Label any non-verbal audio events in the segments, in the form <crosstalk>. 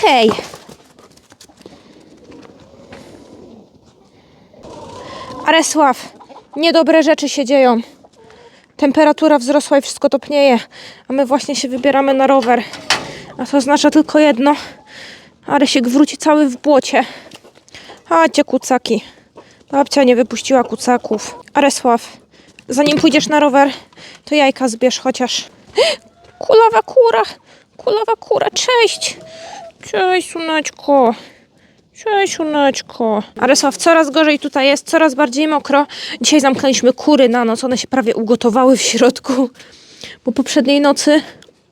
Okej. Aresław, niedobre rzeczy się dzieją. Temperatura wzrosła i wszystko topnieje, a my właśnie się wybieramy na rower. A to oznacza tylko jedno. Aresik wróci cały w błocie. Chodźcie, kucaki. Babcia nie wypuściła kucaków. Aresław, zanim pójdziesz na rower, to jajka zbierz chociaż. <gasps> Kulawa kura! Kulawa kura, cześć! Cześć, suneczko. Cześć, suneczko. Aresław, coraz gorzej tutaj jest, coraz bardziej mokro. Dzisiaj zamknęliśmy kury na noc, one się prawie ugotowały w środku. Bo poprzedniej nocy...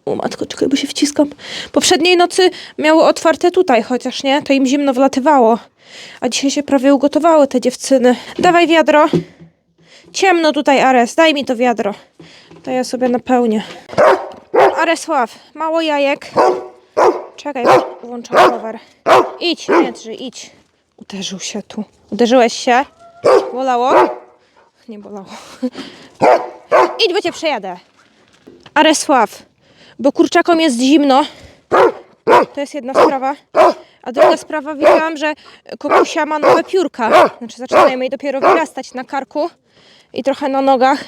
O matko, czekaj, bo się wciskam. Poprzedniej nocy miały otwarte tutaj, chociaż nie, to im zimno wlatywało. A dzisiaj się prawie ugotowały te dziewczyny. Dawaj wiadro. Ciemno tutaj, Ares, daj mi to wiadro. To ja sobie napełnię. Aresław, mało jajek. Czekaj, włączam rower. Idź, nie drży, idź. Uderzył się tu. Uderzyłeś się? Bolało? Nie bolało. Idź, bo cię przejadę. Aresław, bo kurczakom jest zimno. To jest jedna sprawa. A druga sprawa, widziałam, że kokusia ma nowe piórka. Znaczy zaczynają jej dopiero wyrastać na karku i trochę na nogach.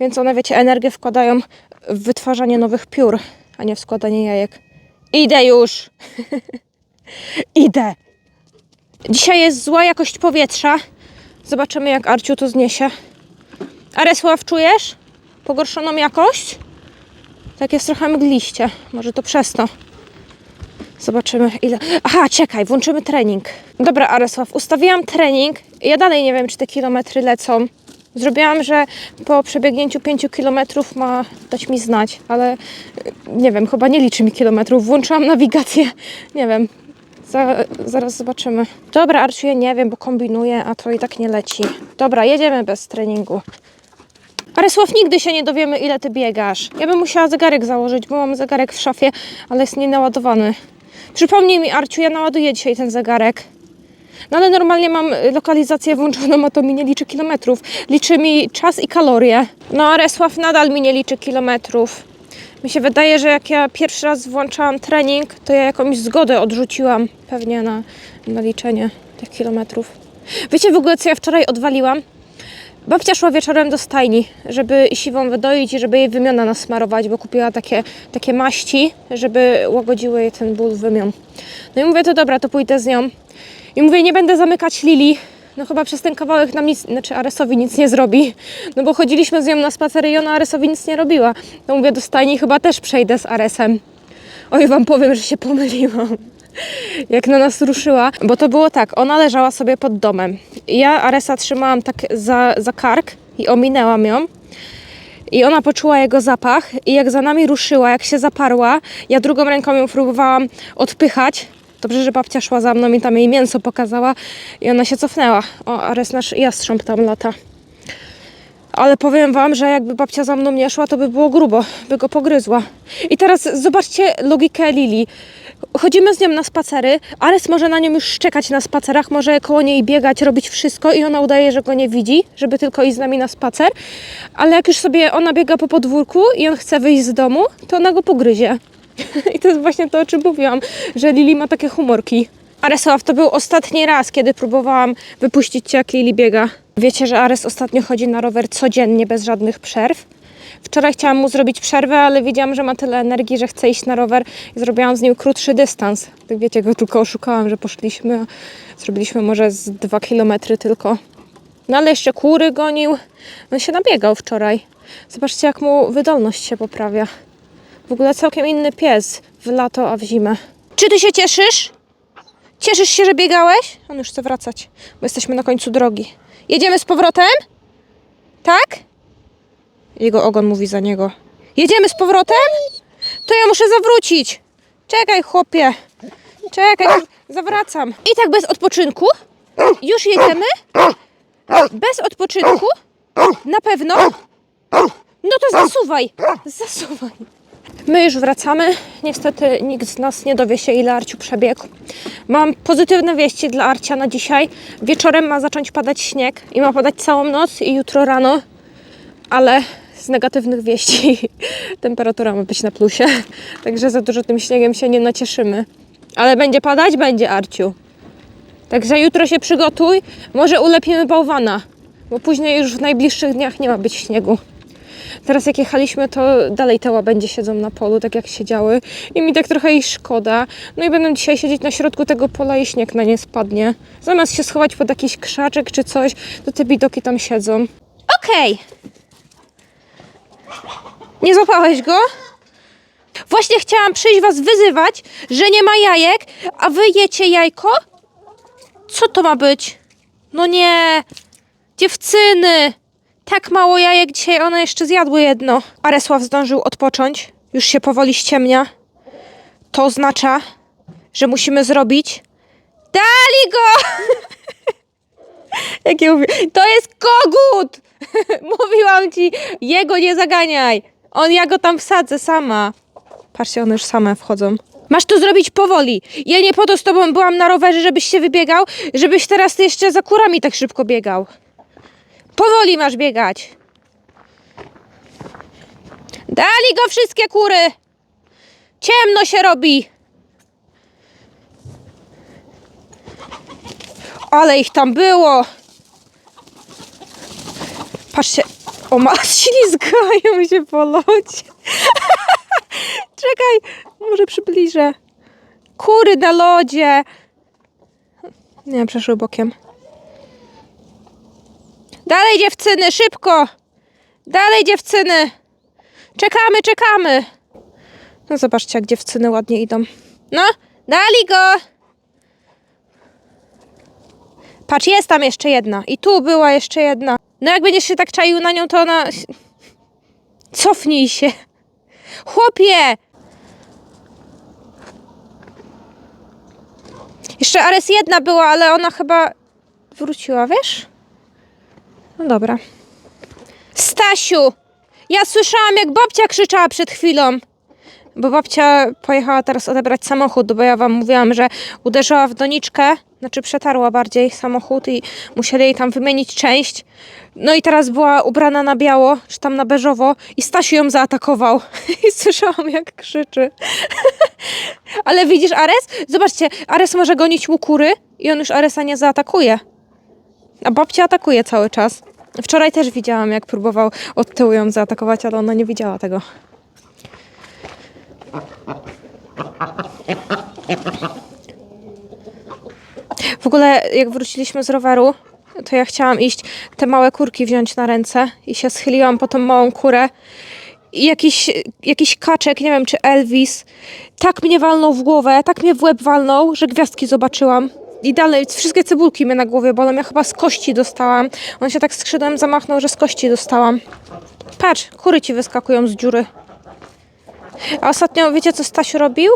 Więc one, wiecie, energię wkładają w wytwarzanie nowych piór, a nie w składanie jajek. Idę już! <laughs> Idę! Dzisiaj jest zła jakość powietrza. Zobaczymy, jak Arciu to zniesie. Aresław, czujesz pogorszoną jakość? Tak jest trochę mgliście. Może to przez to. Zobaczymy ile. Aha, czekaj, włączymy trening. Dobra, Aresław, ustawiłam trening. Ja dalej nie wiem, czy te kilometry lecą. Zrobiłam, że po przebiegnięciu 5 kilometrów ma dać mi znać, ale y, nie wiem, chyba nie liczy mi kilometrów. Włączyłam nawigację. <laughs> Nie wiem. Za, zaraz zobaczymy. Dobra, Arciu, nie wiem, bo kombinuję, a to i tak nie leci. Dobra, jedziemy bez treningu. Arysław, nigdy się nie dowiemy, ile ty biegasz. Ja bym musiała zegarek założyć, bo mam zegarek w szafie, ale jest nienaładowany. Przypomnij mi, Arciu, ja naładuję dzisiaj ten zegarek. No ale normalnie mam y, lokalizację włączoną, a to mi nie liczy kilometrów. Liczy mi czas i kalorie. No a Resław nadal mi nie liczy kilometrów. Mi się wydaje, że jak ja pierwszy raz włączałam trening, to ja jakąś zgodę odrzuciłam pewnie na, na liczenie tych kilometrów. Wiecie w ogóle, co ja wczoraj odwaliłam? Babcia szła wieczorem do stajni, żeby siwą wydoić i żeby jej wymiona nasmarować, bo kupiła takie, takie maści, żeby łagodziły jej ten ból wymion. No i mówię, to dobra, to pójdę z nią. I mówię, nie będę zamykać Lili. No chyba przez ten kawałek nam nic, znaczy Aresowi nic nie zrobi. No bo chodziliśmy z nią na spacery i ona Aresowi nic nie robiła. No mówię, do stajni chyba też przejdę z Aresem. Oj, wam powiem, że się pomyliłam. <laughs> Jak na nas ruszyła, bo to było tak, ona leżała sobie pod domem. Ja Aresa trzymałam tak za, za kark i ominęłam ją. I ona poczuła jego zapach i jak za nami ruszyła, jak się zaparła, ja drugą ręką ją próbowałam odpychać. Dobrze, że babcia szła za mną i tam jej mięso pokazała i ona się cofnęła. O, Ares nasz jastrząb tam lata. Ale powiem wam, że jakby babcia za mną nie szła, to by było grubo, by go pogryzła. I teraz zobaczcie logikę Lili. Chodzimy z nią na spacery, Ares może na nią już szczekać na spacerach, może koło niej biegać, robić wszystko i ona udaje, że go nie widzi, żeby tylko iść z nami na spacer. Ale jak już sobie ona biega po podwórku i on chce wyjść z domu, to ona go pogryzie. <laughs> I to jest właśnie to, o czym mówiłam, że Lili ma takie humorki. Aresow, to był ostatni raz, kiedy próbowałam wypuścić cię, jak Lili biega. Wiecie, że Ares ostatnio chodzi na rower codziennie, bez żadnych przerw. Wczoraj chciałam mu zrobić przerwę, ale wiedziałam, że ma tyle energii, że chce iść na rower i zrobiłam z nim krótszy dystans. Tak wiecie, go tylko oszukałam, że poszliśmy, zrobiliśmy może z dwa kilometry tylko. No ale jeszcze kury gonił. On się nabiegał wczoraj. Zobaczcie, jak mu wydolność się poprawia. W ogóle całkiem inny pies w lato, a w zimę. Czy ty się cieszysz? Cieszysz się, że biegałeś? On już chce wracać, bo jesteśmy na końcu drogi. Jedziemy z powrotem? Tak? Jego ogon mówi za niego. Jedziemy z powrotem? To ja muszę zawrócić. Czekaj, chłopie. Czekaj, zawracam. I tak bez odpoczynku? Już jedziemy? Bez odpoczynku? Na pewno? No to zasuwaj. Zasuwaj. My już wracamy. Niestety nikt z nas nie dowie się, ile Arciu przebiegł. Mam pozytywne wieści dla Arcia na dzisiaj. Wieczorem ma zacząć padać śnieg i ma padać całą noc i jutro rano, ale z negatywnych wieści <laughs> temperatura ma być na plusie, <laughs> także za dużo tym śniegiem się nie nacieszymy. Ale będzie padać? Będzie, Arciu. Także jutro się przygotuj. Może ulepimy bałwana, bo później już w najbliższych dniach nie ma być śniegu. Teraz jak jechaliśmy, to dalej te łabędzie siedzą na polu, tak jak siedziały. I mi tak trochę ich szkoda. No i będę dzisiaj siedzieć na środku tego pola i śnieg na nie spadnie. Zamiast się schować pod jakiś krzaczek czy coś, to te bidoki tam siedzą. Okej. Nie złapałeś go? Właśnie chciałam przyjść was wyzywać, że nie ma jajek, a wy jecie jajko? Co to ma być? No nie. Dziewczyny. Tak mało jajek dzisiaj, one jeszcze zjadły jedno. Aresław zdążył odpocząć. Już się powoli ściemnia. To oznacza, że musimy zrobić... Dali go! <laughs> Jak ja mówię, to jest kogut! <laughs> Mówiłam ci, jego nie zaganiaj. On, ja go tam wsadzę sama. Patrzcie, one już same wchodzą. Masz to zrobić powoli. Ja nie po to z tobą byłam na rowerze, żebyś się wybiegał, żebyś teraz jeszcze za kurami tak szybko biegał. Powoli masz biegać. Dali go wszystkie kury. Ciemno się robi. Ale ich tam było. Patrzcie. O, ma, ślizgają się po. <laughs> Czekaj, może przybliżę. Kury na lodzie. Nie, przeszły bokiem. Dalej dziewczyny, szybko! Dalej dziewczyny! Czekamy, czekamy! No zobaczcie, jak dziewczyny ładnie idą. No, dali go! Patrz, jest tam jeszcze jedna. I tu była jeszcze jedna. No jak będziesz się tak czaił na nią, to ona... Cofnij się. Chłopie! Jeszcze Ares jedna była, ale ona chyba wróciła, wiesz? No dobra. Stasiu! Ja słyszałam, jak babcia krzyczała przed chwilą. Bo babcia pojechała teraz odebrać samochód, bo ja wam mówiłam, że uderzyła w doniczkę, znaczy przetarła bardziej samochód i musieli jej tam wymienić część. No i teraz była ubrana na biało, czy tam na beżowo i Stasiu ją zaatakował. <laughs> I słyszałam, jak krzyczy. <laughs> Ale widzisz Ares? Zobaczcie, Ares może gonić mu kury i on już Aresa nie zaatakuje. A babcia atakuje cały czas. Wczoraj też widziałam, jak próbował od tyłu ją zaatakować, ale ona nie widziała tego. W ogóle, jak wróciliśmy z roweru, to ja chciałam iść te małe kurki wziąć na ręce i się schyliłam po tą małą kurę. I jakiś, jakiś kaczek, nie wiem czy Elvis, tak mnie walnął w głowę, tak mnie w łeb walnął, że gwiazdki zobaczyłam. I dalej, wszystkie cebulki mnie na głowie bolą, ja chyba z kości dostałam. On się tak skrzydłem zamachnął, że z kości dostałam. Patrz, kury ci wyskakują z dziury. A ostatnio, wiecie co Stasiu robił?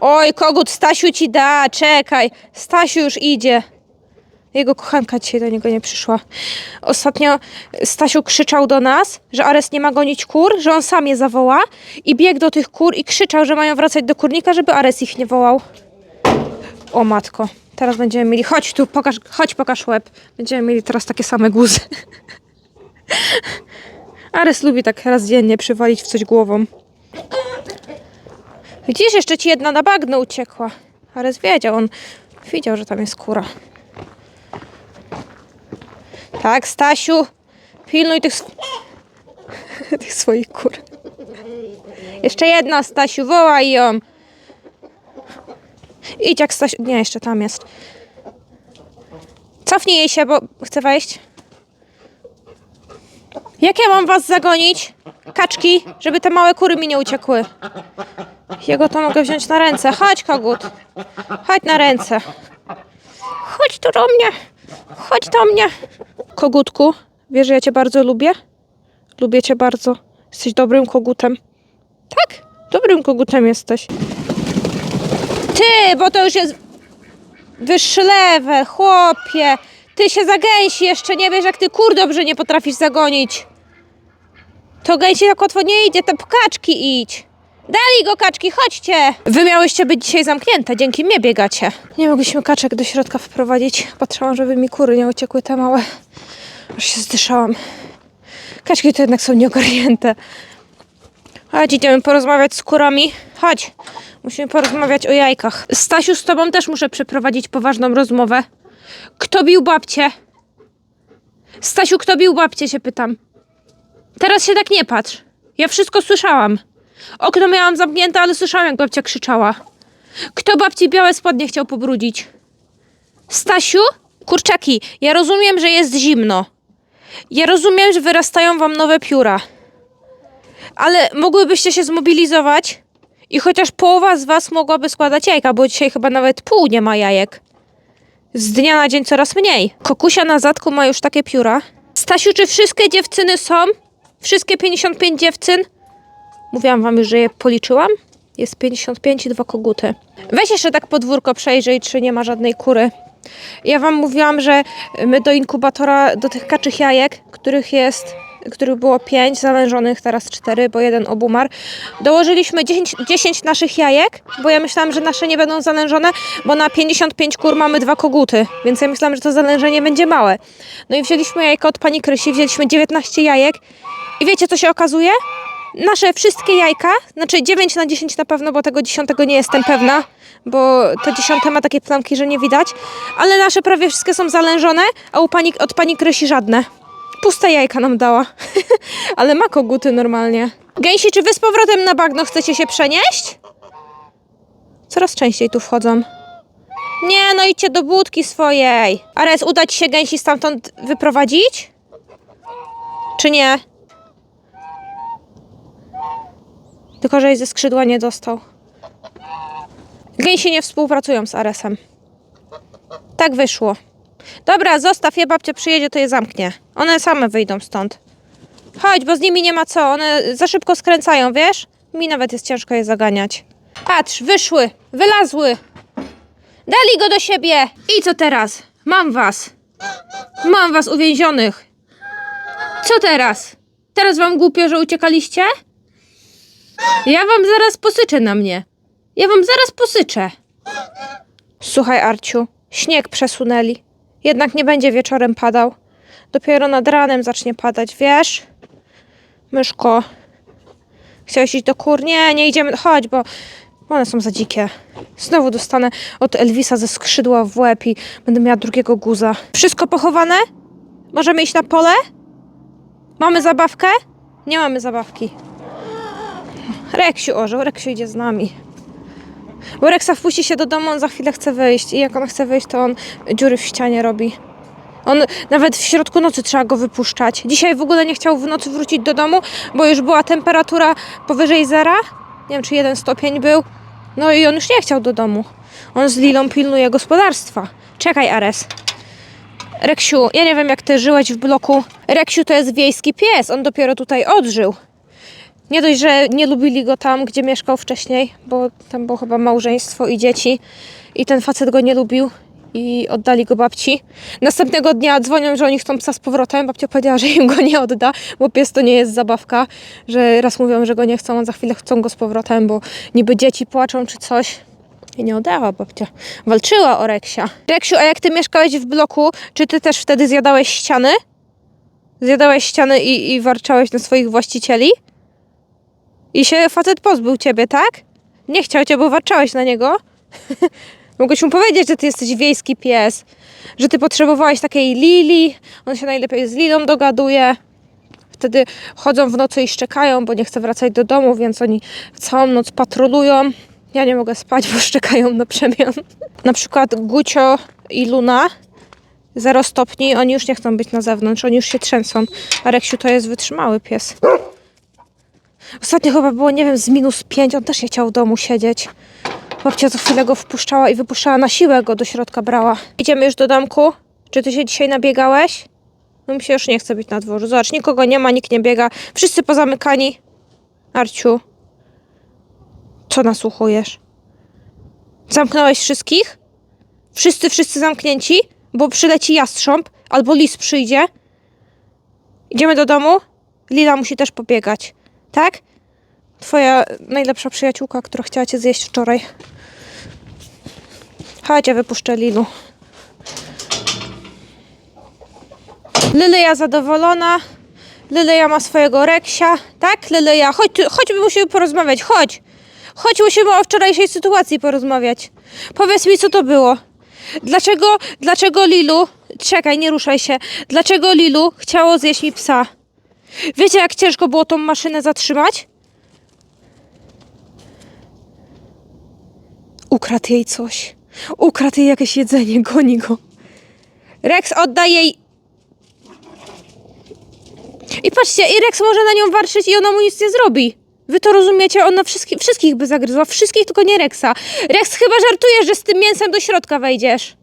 Oj, kogut Stasiu ci da, czekaj. Stasiu już idzie. Jego kochanka dzisiaj do niego nie przyszła. Ostatnio Stasiu krzyczał do nas, że Ares nie ma gonić kur, że on sam je zawoła i biegł do tych kur i krzyczał, że mają wracać do kurnika, żeby Ares ich nie wołał. O matko, teraz będziemy mieli, chodź tu, pokaż, chodź pokaż łeb. Będziemy mieli teraz takie same guzy. <laughs> Ares lubi tak raz dziennie przywalić w coś głową. Widzisz, jeszcze ci jedna na bagno uciekła. Ares wiedział, on widział, że tam jest kura. Tak, Stasiu, pilnuj tych, <laughs> tych swoich kur. Jeszcze jedna, Stasiu, wołaj ją. Idź jak Stasiu, nie, jeszcze tam jest. Cofnij jej się, bo chce wejść. Jak ja mam was zagonić? Kaczki, żeby te małe kury mi nie uciekły. Jego to mogę wziąć na ręce. Chodź, kogut. Chodź na ręce. Chodź tu do mnie. Chodź do mnie. Kogutku, wiesz, że ja cię bardzo lubię? Lubię cię bardzo. Jesteś dobrym kogutem. Tak, dobrym kogutem jesteś. Ty, bo to już jest wyższy level, chłopie. Ty się zagęsi, jeszcze nie wiesz, jak ty kur dobrze nie potrafisz zagonić. To gęsi tak łatwo nie idzie, te kaczki idź. Dali go kaczki, chodźcie! Wy miałyście być dzisiaj zamknięte, dzięki mnie biegacie. Nie mogliśmy kaczek do środka wprowadzić. Patrzyłam, żeby mi kury nie uciekły te małe. Aż się zdyszałam. Kaczki to jednak są nieogarnięte. Chodź, idziemy porozmawiać z kurami. Chodź, musimy porozmawiać o jajkach. Stasiu, z tobą też muszę przeprowadzić poważną rozmowę. Kto bił babcię? Stasiu, kto bił babcię, się pytam. Teraz się tak nie patrz. Ja wszystko słyszałam. Okno miałam zamknięte, ale słyszałam, jak babcia krzyczała. Kto babci białe spodnie chciał pobrudzić? Stasiu? Kurczaki, ja rozumiem, że jest zimno. Ja rozumiem, że wyrastają wam nowe pióra. Ale mogłybyście się zmobilizować i chociaż połowa z was mogłaby składać jajka, bo dzisiaj chyba nawet pół nie ma jajek. Z dnia na dzień coraz mniej. Kokusia na zadku ma już takie pióra. Stasiu, czy wszystkie dziewczyny są? Wszystkie 55 dziewczyn? Mówiłam wam już, że je policzyłam. Jest 55 i dwa koguty. Weź jeszcze tak podwórko przejrzyj, czy nie ma żadnej kury. Ja wam mówiłam, że my do inkubatora, do tych kaczych jajek, których jest, których było 5, zalężonych teraz 4, bo jeden obumarł, dołożyliśmy 10, 10 naszych jajek, bo ja myślałam, że nasze nie będą zalężone, bo na 55 kur mamy dwa koguty, więc ja myślałam, że to zalężenie będzie małe. No i wzięliśmy jajka od pani Krysi, wzięliśmy 19 jajek i wiecie co się okazuje? Nasze wszystkie jajka, znaczy 9 na 10 na pewno, bo tego 10 nie jestem pewna, bo to 10 ma takie plamki, że nie widać, ale nasze prawie wszystkie są zalężone, a u pani, od pani Krysi żadne. Puste jajka nam dała, <laughs> ale ma koguty normalnie. Gęsi, czy wy z powrotem na bagno chcecie się przenieść? Coraz częściej tu wchodzą. Nie, no idźcie do budki swojej. Ares, uda ci się gęsi stamtąd wyprowadzić? Czy nie? Tylko, że jej ze skrzydła nie dostał. Gęsi nie współpracują z Aresem. Tak wyszło. Dobra, zostaw je, babcia przyjedzie, to je zamknie. One same wyjdą stąd. Chodź, bo z nimi nie ma co. One za szybko skręcają, wiesz? Mi nawet jest ciężko je zaganiać. Patrz, wyszły, wylazły. Dali go do siebie. I co teraz? Mam was. Mam was uwięzionych. Co teraz? Teraz wam głupio, że uciekaliście? Ja wam zaraz posyczę na mnie. Ja wam zaraz posyczę. Słuchaj, Arciu, śnieg przesunęli. Jednak nie będzie wieczorem padał. Dopiero nad ranem zacznie padać, wiesz? Myszko, chciałeś iść do kur? Nie, nie idziemy. Chodź, bo one są za dzikie. Znowu dostanę od Elvisa ze skrzydła w łeb i będę miała drugiego guza. Wszystko pochowane? Możemy iść na pole? Mamy zabawkę? Nie mamy zabawki. Reksiu orzeł, Reksiu idzie z nami. Bo Reksa wpuści się do domu, on za chwilę chce wyjść i jak on chce wyjść, to on dziury w ścianie robi. On nawet w środku nocy trzeba go wypuszczać. Dzisiaj w ogóle nie chciał w nocy wrócić do domu, bo już była temperatura powyżej zera. Nie wiem, czy jeden stopień był. No i on już nie chciał do domu. On z Lilą pilnuje gospodarstwa. Czekaj, Ares. Reksiu, ja nie wiem jak ty żyłeś w bloku. Reksiu to jest wiejski pies, on dopiero tutaj odżył. Nie dość, że nie lubili go tam, gdzie mieszkał wcześniej, bo tam było chyba małżeństwo i dzieci i ten facet go nie lubił i oddali go babci. Następnego dnia dzwonią, że oni chcą psa z powrotem. Babcia powiedziała, że im go nie odda, bo pies to nie jest zabawka, że raz mówią, że go nie chcą, a za chwilę chcą go z powrotem, bo niby dzieci płaczą czy coś. I nie oddała babcia. Walczyła o Reksia. Reksiu, a jak ty mieszkałeś w bloku, czy ty też wtedy zjadałeś ściany? Zjadałeś ściany i, i warczałeś na swoich właścicieli? I się facet pozbył ciebie, tak? Nie chciał cię, bo warczałeś na niego. <laughs> Mogłeś mu powiedzieć, że ty jesteś wiejski pies, że ty potrzebowałeś takiej Lili. On się najlepiej z Lilą dogaduje. Wtedy chodzą w nocy i szczekają, bo nie chce wracać do domu, więc oni całą noc patrolują. Ja nie mogę spać, bo szczekają na przemian. <laughs> Na przykład Gucio i Luna 0 stopni, oni już nie chcą być na zewnątrz, oni już się trzęsą. A Reksiu to jest wytrzymały pies. Ostatnio chyba było, nie wiem, z minus 5. On też nie chciał w domu siedzieć. Babcia co chwilę go wpuszczała i wypuszczała na siłę go do środka brała. Idziemy już do domku. Czy ty się dzisiaj nabiegałeś? No mi się już nie chce być na dworzu. Zobacz, nikogo nie ma, nikt nie biega. Wszyscy pozamykani. Arciu. Co nasłuchujesz? Zamknąłeś wszystkich? Wszyscy, wszyscy zamknięci? Bo przyleci jastrząb albo lis przyjdzie. Idziemy do domu? Lila musi też pobiegać. Tak? Twoja najlepsza przyjaciółka, która chciała cię zjeść wczoraj. Chodź, ja wypuszczę Lilu. Lilia zadowolona. Leleja ma swojego Reksia, tak? Leleja, chodź, chodź, my musimy porozmawiać, chodź. Chodź, musimy o wczorajszej sytuacji porozmawiać. Powiedz mi, co to było. Dlaczego, dlaczego Lilu, czekaj, nie ruszaj się, dlaczego Lilu chciało zjeść mi psa? Wiecie, jak ciężko było tą maszynę zatrzymać? Ukradł jej coś. Ukradł jej jakieś jedzenie, goni go. Rex, oddaj jej... I patrzcie, i Rex może na nią warczyć i ona mu nic nie zrobi. Wy to rozumiecie? Ona wszystkich, wszystkich by zagryzła. Wszystkich, tylko nie Rexa. Rex, chyba żartujesz, że z tym mięsem do środka wejdziesz.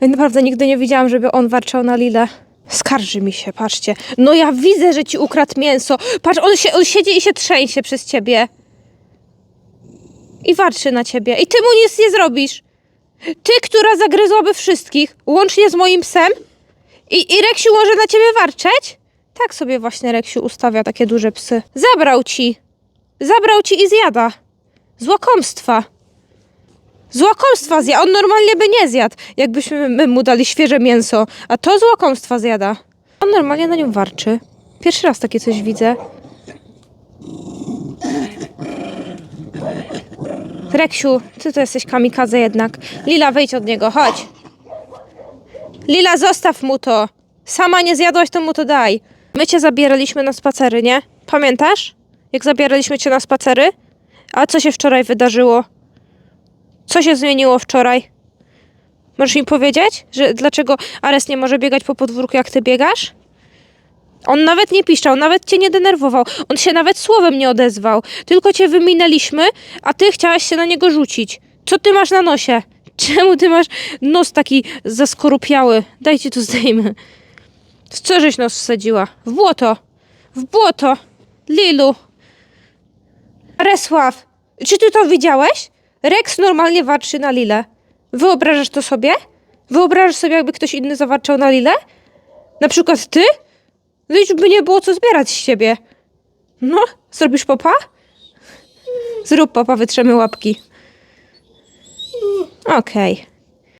Naprawdę nigdy nie widziałam, żeby on warczał na Lilę. Skarży mi się, patrzcie. No ja widzę, że ci ukradł mięso. Patrz, on, się, on siedzi i się trzęsie przez ciebie. I warczy na ciebie. I ty mu nic nie zrobisz. Ty, która zagryzłaby wszystkich, łącznie z moim psem. I, I Reksiu może na ciebie warczeć? Tak sobie właśnie Reksiu ustawia takie duże psy. Zabrał ci. Zabrał ci i zjada. Z łakomstwa. Z łakomstwa zjada. On normalnie by nie zjadł, jakbyśmy my mu dali świeże mięso. A to z łakomstwa zjada. On normalnie na nią warczy. Pierwszy raz takie coś widzę. Reksiu, ty to jesteś kamikadze jednak. Lila, wyjdź od niego, chodź. Lila, zostaw mu to. Sama nie zjadłaś, to mu to daj. My cię zabieraliśmy na spacery, nie? Pamiętasz? Jak zabieraliśmy cię na spacery? A co się wczoraj wydarzyło? Co się zmieniło wczoraj? Możesz mi powiedzieć, że dlaczego Ares nie może biegać po podwórku, jak ty biegasz? On nawet nie piszczał, nawet cię nie denerwował. On się nawet słowem nie odezwał. Tylko cię wyminęliśmy, a ty chciałaś się na niego rzucić. Co ty masz na nosie? Czemu ty masz nos taki zaskorupiały? Dajcie to zdejmę. W co żeś nos wsadziła? W błoto. W błoto. Lilu. Resław, czy ty to widziałeś? Rex normalnie warczy na Lilę. Wyobrażasz to sobie? Wyobrażasz sobie, jakby ktoś inny zawarczał na Lilę? Na przykład ty? No by nie było co zbierać z siebie. No, zrobisz popa? Zrób popa, wytrzemy łapki. Okej.